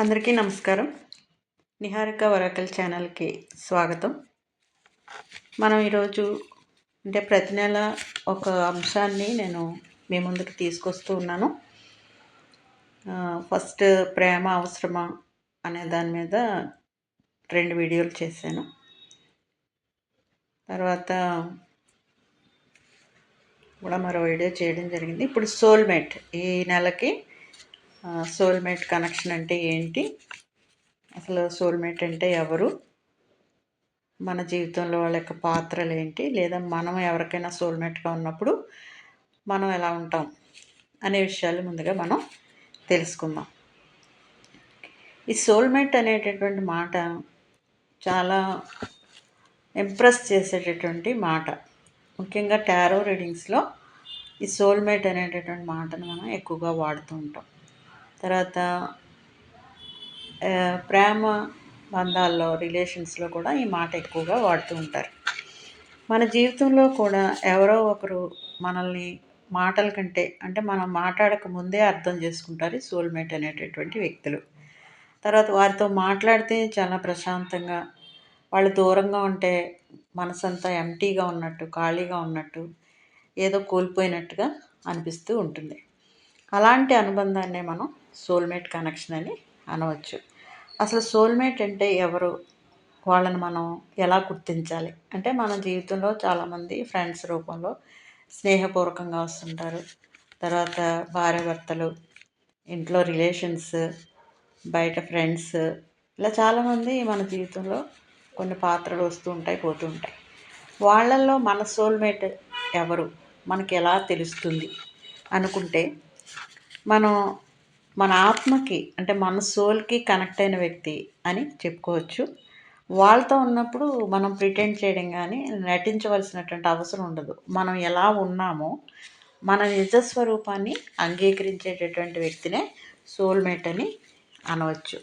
అందరికీ నమస్కారం. నిహారిక వరకల్ ఛానల్కి స్వాగతం. మనం ఈరోజు అంటే ప్రతి నెల ఒక అంశాన్ని నేను మీ ముందుకు తీసుకొస్తూ ఉన్నాను. ఫస్ట్ ప్రేమ అవసరమా అనే దాని మీద రెండు వీడియోలు చేశాను. తర్వాత కూడా మరో వీడియో చేయడం జరిగింది. ఇప్పుడు సోల్మేట్ ఈ నెలకి సోల్మేట్ కనెక్షన్ అంటే ఏంటి? అసలు సోల్మేట్ అంటే ఎవరు? మన జీవితంలో వాళ్ళ యొక్క పాత్రలు ఏంటి? లేదా మనం ఎవరికైనా సోల్మేట్గా ఉన్నప్పుడు మనం ఎలా ఉంటాం? అనే విషయాలు ముందుగా మనం తెలుసుకుందాం. ఈ సోల్మేట్ అనేటటువంటి మాట చాలా ఇంప్రెస్ చేసేటటువంటి మాట. ముఖ్యంగా టారో రీడింగ్స్లో ఈ సోల్మేట్ అనేటటువంటి మాటను మనం ఎక్కువగా వాడుతూ ఉంటాం. తర్వాత ప్రేమ బంధాల్లో రిలేషన్స్లో కూడా ఈ మాట ఎక్కువగా వాడుతూ ఉంటారు. మన జీవితంలో కూడా ఎవరో ఒకరు మనల్ని మాటల కంటే అంటే మనం మాట్లాడక ముందే అర్థం చేసుకుంటారు సోల్మేట్ అనేటటువంటి వ్యక్తులు. తర్వాత వారితో మాట్లాడితే చాలా ప్రశాంతంగా వాళ్ళు దూరంగా ఉంటే మనసంతా ఎంటీగా ఉన్నట్టు ఖాళీగా ఉన్నట్టు ఏదో కోల్పోయినట్టుగా అనిపిస్తూ ఉంటుంది. అలాంటి అనుబంధాన్నే మనం సోల్మేట్ కనెక్షన్ అని అనవచ్చు. అసలు సోల్మేట్ అంటే ఎవరు? వాళ్ళని మనం ఎలా గుర్తించాలి? అంటే మన జీవితంలో చాలామంది ఫ్రెండ్స్ రూపంలో స్నేహపూర్వకంగా వస్తుంటారు. తర్వాత భార్యాభర్తలు ఇంట్లో రిలేషన్స్ బయట ఫ్రెండ్స్ ఇలా చాలామంది మన జీవితంలో కొన్ని పాత్రలు వస్తూ ఉంటాయి పోతూ ఉంటాయి. వాళ్ళల్లో మన సోల్మేట్ ఎవరు? మనకి ఎలా తెలుస్తుంది? అనుకుంటే మనం మన ఆత్మకి అంటే మన సోల్కి కనెక్ట్ అయిన వ్యక్తి అని చెప్పుకోవచ్చు. వాళ్ళతో ఉన్నప్పుడు మనం ప్రిటెండ్ చేయడం కానీ నటించవలసినటువంటి అవసరం ఉండదు. మనం ఎలా ఉన్నామో మన నిజస్వరూపాన్ని అంగీకరించేటటువంటి వ్యక్తినే సోల్మేట్ అని అనవచ్చు.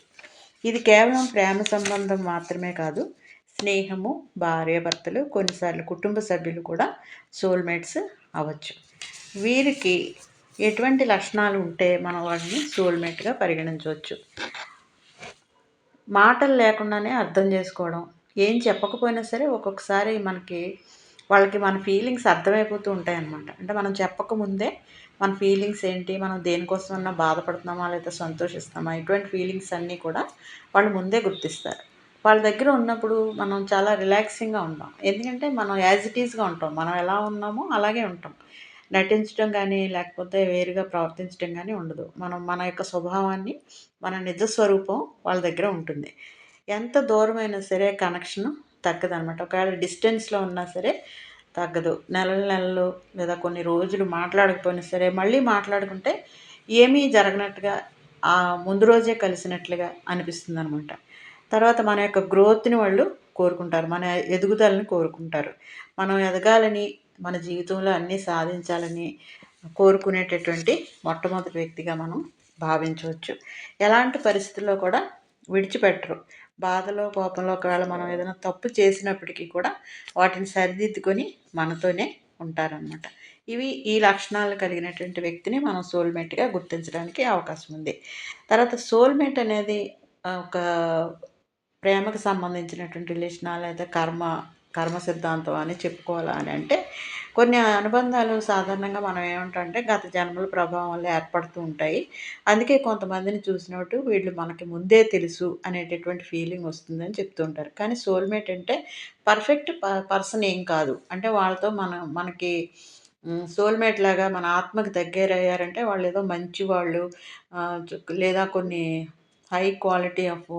ఇది కేవలం ప్రేమ సంబంధం మాత్రమే కాదు స్నేహము భార్యాభర్తలు కొన్నిసార్లు కుటుంబ సభ్యులు కూడా సోల్మేట్స్ అవ్వచ్చు. వీరికి ఎటువంటి లక్షణాలు ఉంటే మనం వాటిని సోల్మేట్గా పరిగణించవచ్చు. మాటలు లేకుండానే అర్థం చేసుకోవడం ఏం చెప్పకపోయినా సరే ఒక్కొక్కసారి మనకి వాళ్ళకి మన ఫీలింగ్స్ అర్థమైపోతూ ఉంటాయన్నమాట. అంటే మనం చెప్పకముందే మన ఫీలింగ్స్ ఏంటి మనం దేనికోసమన్నా బాధపడుతున్నామా లేదా సంతోషిస్తున్నామా ఇటువంటి ఫీలింగ్స్ అన్నీ కూడా వాళ్ళు ముందే గుర్తిస్తారు. వాళ్ళ దగ్గర ఉన్నప్పుడు మనం చాలా రిలాక్సింగ్గా ఉంటాం. ఎందుకంటే మనం యాజ్ ఇట్ ఈస్గా ఉంటాం. మనం ఎలా ఉన్నామో అలాగే ఉంటాం. నటించడం కానీ లేకపోతే వేరుగా ప్రవర్తించడం కానీ ఉండదు. మనం మన యొక్క స్వభావాన్ని మన నిజ స్వరూపం వాళ్ళ దగ్గర ఉంటుంది. ఎంత దూరమైనా సరే కనెక్షన్ తగ్గదనమాట ఒకవేళ డిస్టెన్స్లో ఉన్నా సరే తగ్గదు. నెలల నెలలు లేదా కొన్ని రోజులు మాట్లాడకపోయినా సరే మళ్ళీ మాట్లాడుకుంటే ఏమీ జరగనట్టుగా ముందు రోజే కలిసినట్లుగా అనిపిస్తుంది అనమాట తర్వాత మన యొక్క గ్రోత్ని వాళ్ళు కోరుకుంటారు. మన ఎదుగుదలని కోరుకుంటారు. మనం ఎదగాలని మన జీవితంలో అన్నీ సాధించాలని కోరుకునేటటువంటి మొట్టమొదటి వ్యక్తిగా మనం భావించవచ్చు. ఎలాంటి పరిస్థితుల్లో కూడా విడిచిపెట్టరు. బాధలో కోపంలో ఒకవేళ మనం ఏదైనా తప్పు చేసినప్పటికీ కూడా వాటిని సరిదిద్దుకొని మనతోనే ఉంటారనమాట ఇవి ఈ లక్షణాలు కలిగినటువంటి వ్యక్తిని మనం సోల్మేట్గా గుర్తించడానికి అవకాశం ఉంది. తర్వాత సోల్మేట్ అనేది ఒక ప్రేమకు సంబంధించినటువంటి రిలేషన్ లేదా కర్మ కర్మ సిద్ధాంతం అని చెప్పుకోవాలా అని అంటే కొన్ని అనుబంధాలు సాధారణంగా మనం ఏమంటే గత జన్మల ప్రభావం వల్ల ఏర్పడుతూ ఉంటాయి. అందుకే కొంతమందిని చూసినట్టు వీళ్ళు మనకి ముందే తెలుసు అనేటటువంటి ఫీలింగ్ వస్తుందని చెప్తూ ఉంటారు కానీ సోల్మేట్ అంటే పర్ఫెక్ట్ పర్సన్ ఏం కాదు. అంటే వాళ్ళతో మన మనకి సోల్మేట్ లాగా మన ఆత్మకు దగ్గరయ్యారంటే వాళ్ళు ఏదో మంచి వాళ్ళు లేదా కొన్ని హై క్వాలిటీ ఆఫ్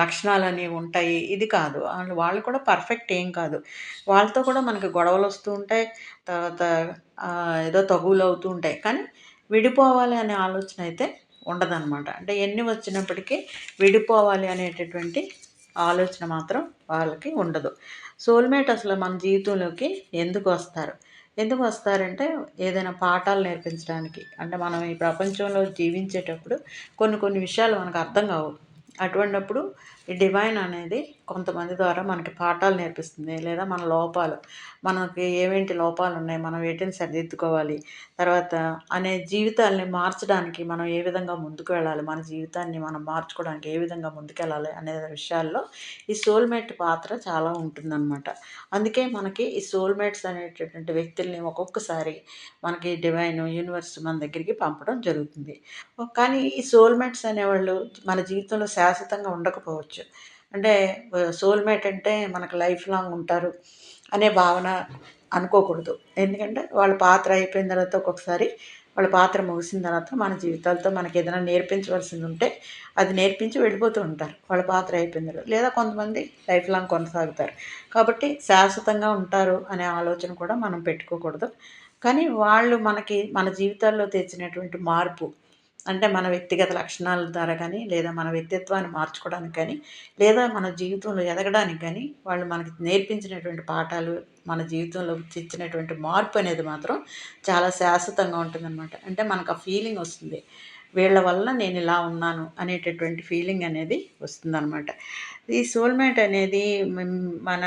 లక్షణాలు అనేవి ఉంటాయి. ఇది కాదు. వాళ్ళు వాళ్ళు కూడా పర్ఫెక్ట్ ఏం కాదు. వాళ్ళతో కూడా మనకి గొడవలు వస్తూ ఉంటాయి. తర్వాత ఏదో తగులు అవుతూ ఉంటాయి. కానీ విడిపోవాలి అనే ఆలోచన అయితే ఉండదన్నమాట. అంటే ఎన్ని వచ్చినప్పటికీ విడిపోవాలి అనేటటువంటి ఆలోచన మాత్రం వాళ్ళకి ఉండదు. సోల్మేట్ అసలు మన జీవితంలోకి ఎందుకు వస్తారు? ఎందుకు వస్తారంటే ఏదైనా పాఠాలు నేర్పించడానికి. అంటే మనం ఈ ప్రపంచంలో జీవించేటప్పుడు కొన్ని కొన్ని విషయాలు మనకు అర్థం కావు. అటువంటిప్పుడు ఈ డివైన్ అనేది కొంతమంది ద్వారా మనకి పాఠాలు నేర్పిస్తుంది లేదా మన లోపాలు. మనకి ఏమేంటి లోపాలు ఉన్నాయి మనం వేటిని సరిదిద్దుకోవాలి. తర్వాత అనే జీవితాల్ని మార్చడానికి మనం ఏ విధంగా ముందుకు వెళ్ళాలి మన జీవితాన్ని మనం మార్చుకోవడానికి ఏ విధంగా ముందుకెళ్ళాలి అనే విషయాల్లో ఈ సోల్మేట్ పాత్ర చాలా ఉంటుందన్నమాట. అందుకే మనకి ఈ సోల్మేట్స్ అనేటటువంటి వ్యక్తుల్ని ఒక్కొక్కసారి మనకి డివైన్ యూనివర్స్ మన దగ్గరికి పంపడం జరుగుతుంది. కానీ ఈ సోల్మేట్స్ అనేవాళ్ళు మన జీవితంలో శాశ్వతంగా ఉండకపోవచ్చు. అంటే సోల్మేట్ అంటే మనకు లైఫ్ లాంగ్ ఉంటారు అనే భావన అనుకోకూడదు. ఎందుకంటే వాళ్ళ పాత్ర అయిపోయిన తర్వాత ఒక్కొక్కసారి వాళ్ళ పాత్ర ముగిసిన తర్వాత మన జీవితాలతో మనకి ఏదైనా నేర్పించవలసింది ఉంటే అది నేర్పించి వెళ్ళిపోతూ ఉంటారు. వాళ్ళ పాత్ర అయిపోయిన తర్వాత లేదా కొంతమంది లైఫ్ లాంగ్ కొనసాగుతారు. కాబట్టి శాశ్వతంగా ఉంటారు అనే ఆలోచన కూడా మనం పెట్టుకోకూడదు. కానీ వాళ్ళు మనకి మన జీవితాల్లో తెచ్చినటువంటి మార్పు అంటే మన వ్యక్తిగత లక్షణాల ద్వారా కానీ లేదా మన వ్యక్తిత్వాన్ని మార్చుకోవడానికి కానీ లేదా మన జీవితంలో ఎదగడానికి కానీ వాళ్ళు మనకి నేర్పించినటువంటి పాఠాలు మన జీవితంలో తెచ్చినటువంటి మార్పు అనేది మాత్రం చాలా శాశ్వతంగా ఉంటుందన్నమాట. అంటే మనకు ఆ ఫీలింగ్ వస్తుంది. వీళ్ళ వల్ల నేను ఇలా ఉన్నాను అనేటటువంటి ఫీలింగ్ అనేది వస్తుందన్నమాట. ఈ సోల్మేట్ అనేది మన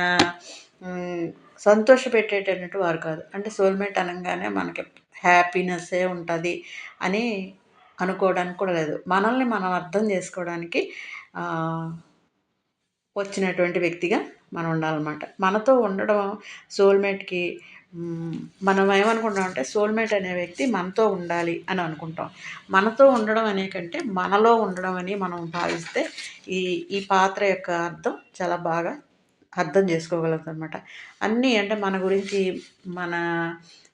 సంతోష పెట్టేటటువంటి వారు కాదు. అంటే సోల్మేట్ అనగానే మనకి హ్యాపీనెస్సే ఉంటుంది అని అనుకోవడానికి కూడా లేదు. మనల్ని మనం అర్థం చేసుకోవడానికి వచ్చినటువంటి వ్యక్తిగా మనం ఉండాలన్నమాట. మనతో ఉండడం సోల్మేట్కి మనం ఏమనుకుంటాం అంటే సోల్మేట్ అనే వ్యక్తి మనతో ఉండాలి అని అనుకుంటాం. మనతో ఉండడం అనే కంటే మనలో ఉండడం అని మనం భావిస్తే ఈ ఈ పాత్ర యొక్క అర్థం చాలా బాగా అర్థం చేసుకోగలుగుతాం అనమాట అన్నీ అంటే మన గురించి మన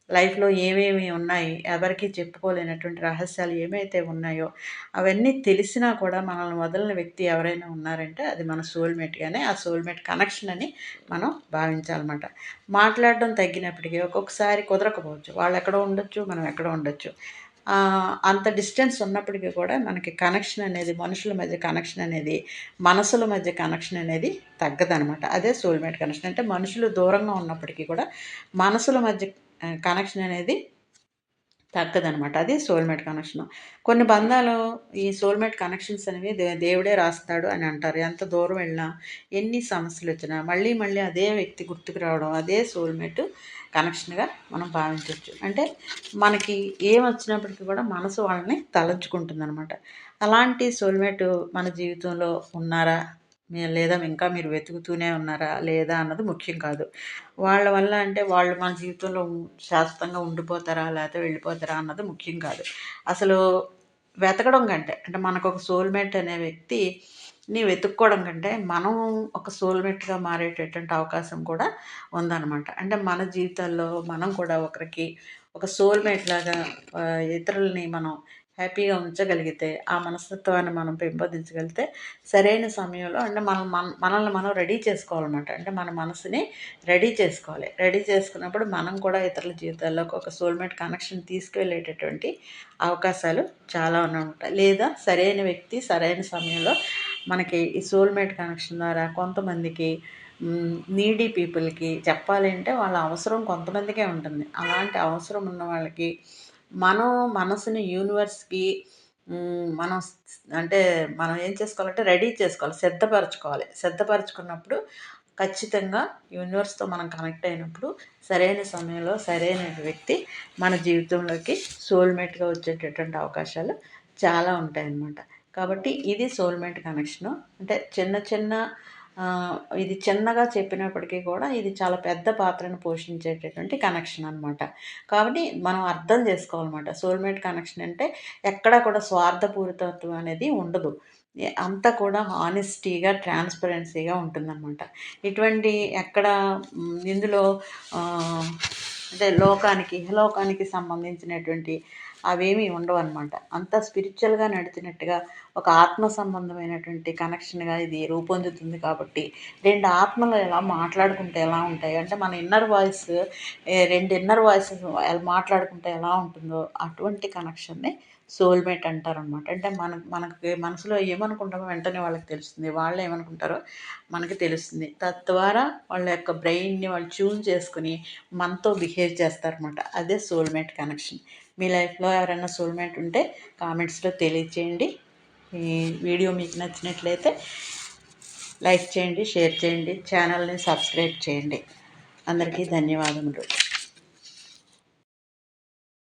లైఫ్లో ఏమేమి ఉన్నాయి ఎవరికి చెప్పుకోలేనటువంటి రహస్యాలు ఏమైతే ఉన్నాయో అవన్నీ తెలిసినా కూడా మనల్ని వదలని వ్యక్తి ఎవరైనా ఉన్నారంటే అది మన సోల్మేట్ కానీ ఆ సోల్మేట్ కనెక్షన్ అని మనం భావించాలన్నమాట. మాట్లాడడం తగ్గినప్పటికీ ఒక్కొక్కసారి కుదరకపోవచ్చు. వాళ్ళు ఎక్కడో ఉండొచ్చు మనం ఎక్కడో ఉండొచ్చు. అంత డిస్టెన్స్ ఉన్నప్పటికీ కూడా మనకి కనెక్షన్ అనేది మనుషుల మధ్య కనెక్షన్ అనేది మనసుల మధ్య కనెక్షన్ అనేది తగ్గదనమాట అదే సోల్మేట్ కనెక్షన్. అంటే మనుషులు దూరంగా ఉన్నప్పటికీ కూడా మనసుల మధ్య కనెక్షన్ అనేది తగ్గదనమాట అది సోల్మేట్ కనెక్షన్ కొన్ని బంధాలు ఈ సోల్మేట్ కనెక్షన్స్ అనేవి దేవుడే రాస్తాడు అని అంటారు. ఎంత దూరం వెళ్ళినా ఎన్ని సమస్యలు వచ్చినా మళ్ళీ మళ్ళీ అదే వ్యక్తి గుర్తుకు రావడం అదే సోల్మేట్ కనెక్షన్గా మనం భావించవచ్చు అంటే మనకి ఏం వచ్చినప్పటికీ కూడా మనసు వాళ్ళని తలంచుకుంటుంది అనమాట అలాంటి సోల్మేట్ మన జీవితంలో ఉన్నారా? లేదా ఇంకా మీరు వెతుకుతూనే ఉన్నారా? లేదా అన్నది ముఖ్యం కాదు. వాళ్ళ వల్ల అంటే వాళ్ళు మన జీవితంలో శాశ్వతంగా ఉండిపోతారా? లేకపోతే వెళ్ళిపోతారా? అన్నది ముఖ్యం కాదు. అసలు వెతకడం కంటే అంటే మనకు ఒక సోల్మేట్ అనే వ్యక్తి ని వెతుక్కోవడం కంటే మనం ఒక సోల్మేట్గా మారేటటువంటి అవకాశం కూడా ఉందన్నమాట. అంటే మన జీవితాల్లో మనం కూడా ఒకరికి ఒక సోల్మేట్ లాగా ఇతరుల్ని మనం హ్యాపీగా ఉంచగలిగితే ఆ మనస్తత్వాన్ని మనం పెంపొందించగలిగితే సరైన సమయంలో అంటే మనం మన మనల్ని మనం రెడీ చేసుకోవాలన్నమాట. అంటే మన మనసుని రెడీ చేసుకోవాలి. రెడీ చేసుకున్నప్పుడు మనం కూడా ఇతరుల జీవితాల్లోకి ఒక సోల్మేట్ కనెక్షన్ తీసుకువెళ్ళేటటువంటి అవకాశాలు చాలా ఉంటాయి. లేదా సరైన వ్యక్తి సరైన సమయంలో మనకి ఈ సోల్మేట్ కనెక్షన్ ద్వారా కొంతమందికి నీడీ పీపుల్కి చెప్పాలి అంటే వాళ్ళ అవసరం కొంతమందికే ఉంటుంది. అలాంటి అవసరం ఉన్న వాళ్ళకి మనం మనసుని యూనివర్స్కి మనం అంటే మనం ఏం చేసుకోవాలంటే రెడీ చేసుకోవాలి సిద్ధపరచుకోవాలి. సిద్ధపరచుకున్నప్పుడు ఖచ్చితంగా యూనివర్స్తో మనం కనెక్ట్ అయినప్పుడు సరైన సమయంలో సరైన వ్యక్తి మన జీవితంలోకి సోల్మేట్గా వచ్చేటటువంటి అవకాశాలు చాలా ఉంటాయన్నమాట. కాబట్టి ఇది సోల్మేట్ కనెక్షను. అంటే చిన్న చిన్న ఇది చిన్నగా చెప్పినప్పటికీ కూడా ఇది చాలా పెద్ద పాత్రను పోషించేటటువంటి కనెక్షన్ అనమాట కాబట్టి మనం అర్థం చేసుకోవాలన్నమాట. సోల్మేట్ కనెక్షన్ అంటే ఎక్కడా కూడా స్వార్థపూరితత్వం అనేది ఉండదు. అంతా కూడా హానెస్టీగా ట్రాన్స్పరెన్సీగా ఉంటుందన్నమాట. ఇటువంటి ఎక్కడ ఇందులో అంటే లోకానికి లోకానికి సంబంధించినటువంటి అవేమీ ఉండవు అనమాట అంత స్పిరిచువల్గా నడిచినట్టుగా ఒక ఆత్మ సంబంధమైనటువంటి కనెక్షన్గా ఇది రూపొందుతుంది కాబట్టి రెండు ఆత్మలు ఎలా మాట్లాడుకుంటే ఎలా ఉంటాయి? అంటే మన ఇన్నర్ వాయిస్ రెండు ఇన్నర్ వాయిస్ మాట్లాడుకుంటే ఎలా ఉంటుందో అటువంటి కనెక్షన్ని సోల్మేట్ అంటారనమాట అంటే మన మనకి మనసులో ఏమనుకుంటామో వెంటనే వాళ్ళకి తెలుస్తుంది. వాళ్ళు ఏమనుకుంటారో మనకి తెలుస్తుంది. తద్వారా వాళ్ళ యొక్క బ్రెయిన్ని వాళ్ళు చూన్ చేసుకుని మనతో బిహేవ్ చేస్తారనమాట అదే సోల్మేట్ కనెక్షన్ మీ లైఫ్లో ఎవరైనా సోల్మేట్ ఉంటే కామెంట్స్లో తెలియచేయండి. ఈ వీడియో మీకు నచ్చినట్లయితే లైక్ చేయండి షేర్ చేయండి ఛానల్ని సబ్స్క్రైబ్ చేయండి. అందరికీ ధన్యవాదములు.